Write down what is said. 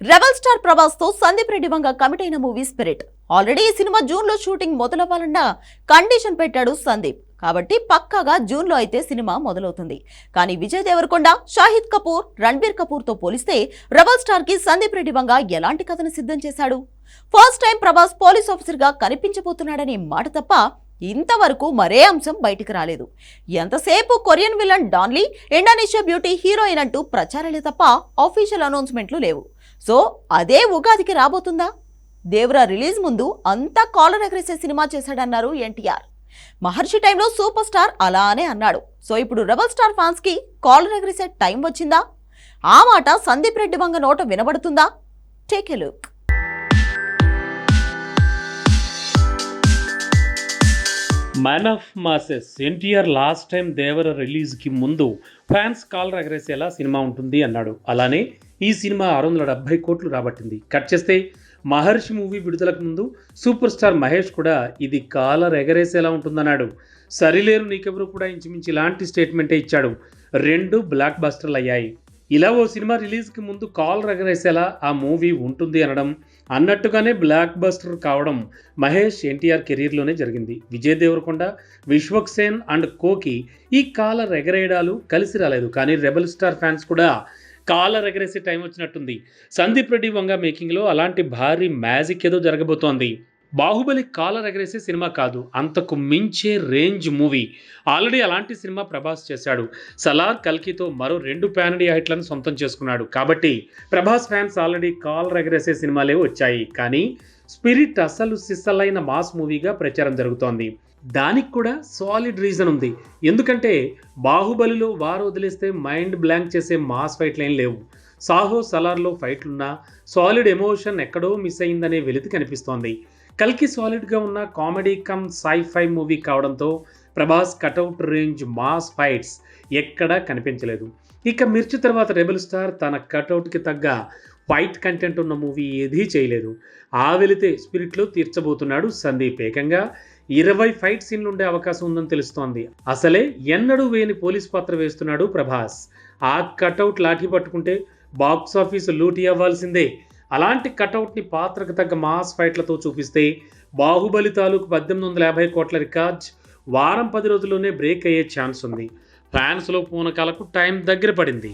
Rebel star ప్రభాస్తో Sandeep Reddy Vanga commit అయిన movie spirit. Already ఈ సినిమా జూన్లో షూటింగ్ మొదలవ్వాలన్న కండిషన్ పెట్టాడు సందీప్. కాబట్టి పక్కాగా జూన్లో అయితే సినిమా మొదలవుతుంది. కానీ విజయ్ దేవరకొండ షాహిద్ కపూర్ రణబీర్ కపూర్తో పోలిస్తే రెబల్ స్టార్కి సందీప్ రెడ్డి వంగ ఎలాంటి కథను సిద్ధం చేశాడు? ఫస్ట్ టైం ప్రభాస్ పోలీస్ ఆఫీసర్గా కనిపించబోతున్నాడనే మాట తప్ప ఇంతవరకు మరే అంశం బయటికి రాలేదు. ఎంతసేపు Korean villain Don Lee Indonesia beauty heroine అంటూ ప్రచారాలే తప్ప ఆఫీషియల్ అనౌన్స్మెంట్లు లేవు. సో అదే ఉగాదికి రాబోతుందా? దేవరా రిలీజ్ ముందు అంతా కాలర్ ఎగరేసే సినిమా చేశాడన్నారు ఎన్టీఆర్. మహర్షి టైంలో సూపర్ స్టార్ అలానే అన్నాడు. సో ఇప్పుడు రెబల్ స్టార్ ఫ్యాన్స్కి కాలర్ ఎగరేసే టైం వచ్చిందా? ఆ మాట సందీప్ రెడ్డి వంగ నోట వినబడుతుందా? Take a look. Man of masses. NTR last time Devara రిలీజ్కి ముందు ఫ్యాన్స్ కాలర్ ఎగరేసేలా సినిమా ఉంటుంది అన్నాడు. అలానే ఈ సినిమా ఆరు వందల డెబ్బై కోట్లు రాబట్టింది. కట్ చేస్తే మహర్షి మూవీ విడుదలకు ముందు సూపర్ స్టార్ మహేష్ కూడా ఇది కాలర్ ఎగరేసేలా ఉంటుందన్నాడు. సరిలేరు నీకెవరు కూడా ఇంచుమించి ఇలాంటి స్టేట్మెంటే ఇచ్చాడు. రెండు బ్లాక్ బస్టర్లు అయ్యాయి. ఇలా ఓ సినిమా రిలీజ్కి ముందు కాల్ రగరేసేలా ఆ మూవీ ఉంటుంది అనడం అన్నట్టుగానే బ్లాక్ బస్టర్ కావడం మహేష్ ఎన్టీఆర్ కెరీర్లోనే జరిగింది. విజయ్ దేవరకొండ విశ్వక్ సేన్ అండ్ కోకి ఈ కాల రెగరేయడాలు కలిసి రాలేదు. కానీ రెబల్ స్టార్ ఫ్యాన్స్ కూడా కాలర్ ఎగరేసే టైం వచ్చినట్టుంది. సందీప్ రెడ్డి వంగ మేకింగ్లో అలాంటి భారీ మ్యాజిక్ ఏదో జరగబోతోంది. బాహుబలి కాలర్ ఎగరేసే సినిమా కాదు అంతకు మించే రేంజ్ మూవీ ఆల్రెడీ అలాంటి సినిమా ప్రభాస్ చేశాడు. సలార్ కల్కితో మరో రెండు ప్యానడీ హైట్లను సొంతం చేసుకున్నాడు. కాబట్టి ప్రభాస్ ఫ్యాన్స్ ఆల్రెడీ కాలర్ ఎగరేసే సినిమాలే వచ్చాయి. కానీ స్పిరిట్ అసలు సిస్సలైన మాస్ మూవీగా ప్రచారం జరుగుతోంది. దానికి కూడా సాలిడ్ రీజన్ ఉంది. ఎందుకంటే బాహుబలిలో వారు వదిలేస్తే మైండ్ బ్లాంక్ చేసే మాస్ ఫైట్లు ఏం లేవు. సాహో సలార్లో ఫైట్లున్నా సాలిడ్ ఎమోషన్ ఎక్కడో మిస్ అయిందనే వెలితి కనిపిస్తోంది. కల్కి సాలిడ్గా ఉన్న comedy cum sci fi movie కావడంతో Prabhas cutout range mass fights ఎక్కడా కనిపించలేదు. ఇక మిర్చి తర్వాత రెబల్ స్టార్ తన కటౌట్కి తగ్గ ఫైట్ కంటెంట్ ఉన్న మూవీ ఏదీ చేయలేదు. ఆ వెళితే స్పిరిట్లో తీర్చబోతున్నాడు సందీప్. ఏకంగా ఇరవై ఫైట్ సీన్లు ఉండే అవకాశం ఉందని తెలుస్తోంది. అసలే ఎన్నడూ వేయని పోలీస్ పాత్ర వేస్తున్నాడు ప్రభాస్. ఆ కటౌట్ లాఠీ పట్టుకుంటే బాక్స్ ఆఫీస్ లూటీ అవ్వాల్సిందే. అలాంటి కటౌట్ని పాత్రకు తగ్గ మాస్ ఫైట్లతో చూపిస్తే బాహుబలి తాలూకు పద్దెనిమిది వందల యాభై కోట్ల రికార్డ్ వారం పది రోజుల్లోనే బ్రేక్ అయ్యే ఛాన్స్ ఉంది. ఫ్యాన్స్లో పూనకాలకు టైం దగ్గర పడింది.